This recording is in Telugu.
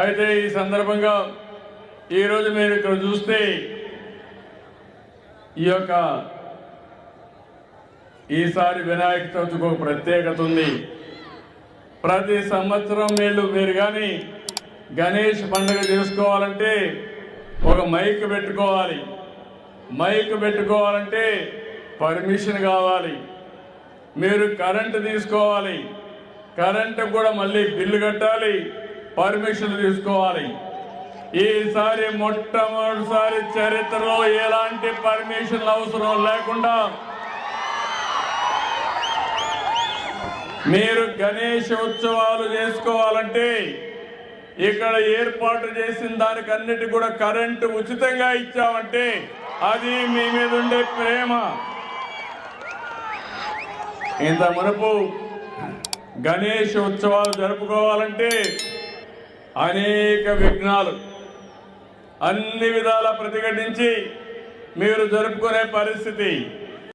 అయితే ఈ సందర్భంగా ఈరోజు మీరు ఇక్కడ చూస్తే ఈ యొక్క ఈసారి వినాయక చవితికి ఒక ప్రత్యేకత ఉంది. ప్రతి సంవత్సరం వీళ్ళు మీరు కానీ గణేష్ పండుగ చేసుకోవాలంటే ఒక మైక్ పెట్టుకోవాలి. మైక్ పెట్టుకోవాలంటే పర్మిషన్ కావాలి. మీరు కరెంటు తీసుకోవాలి. కరెంటు కూడా మళ్ళీ బిల్లు కట్టాలి. పర్మిషన్ తీసుకోవాలి. ఈసారి మొట్టమొదటిసారి చరిత్రలో ఎలాంటి పర్మిషన్ అవసరం లేకుండా మీరు గణేష్ ఉత్సవాలు చేసుకోవాలంటే ఇక్కడ ఏర్పాటు చేసిన దానికన్నిటి కూడా కరెంటు ఉచితంగా ఇచ్చామంటే అది మీ మీద ఉండే ప్రేమ. ఇంత మునుపు గణేష్ ఉత్సవాలు జరుపుకోవాలంటే అనేక విఘ్నాలు అన్ని విధాల ప్రతిఘటించి మీరు జరుపుకునే పరిస్థితి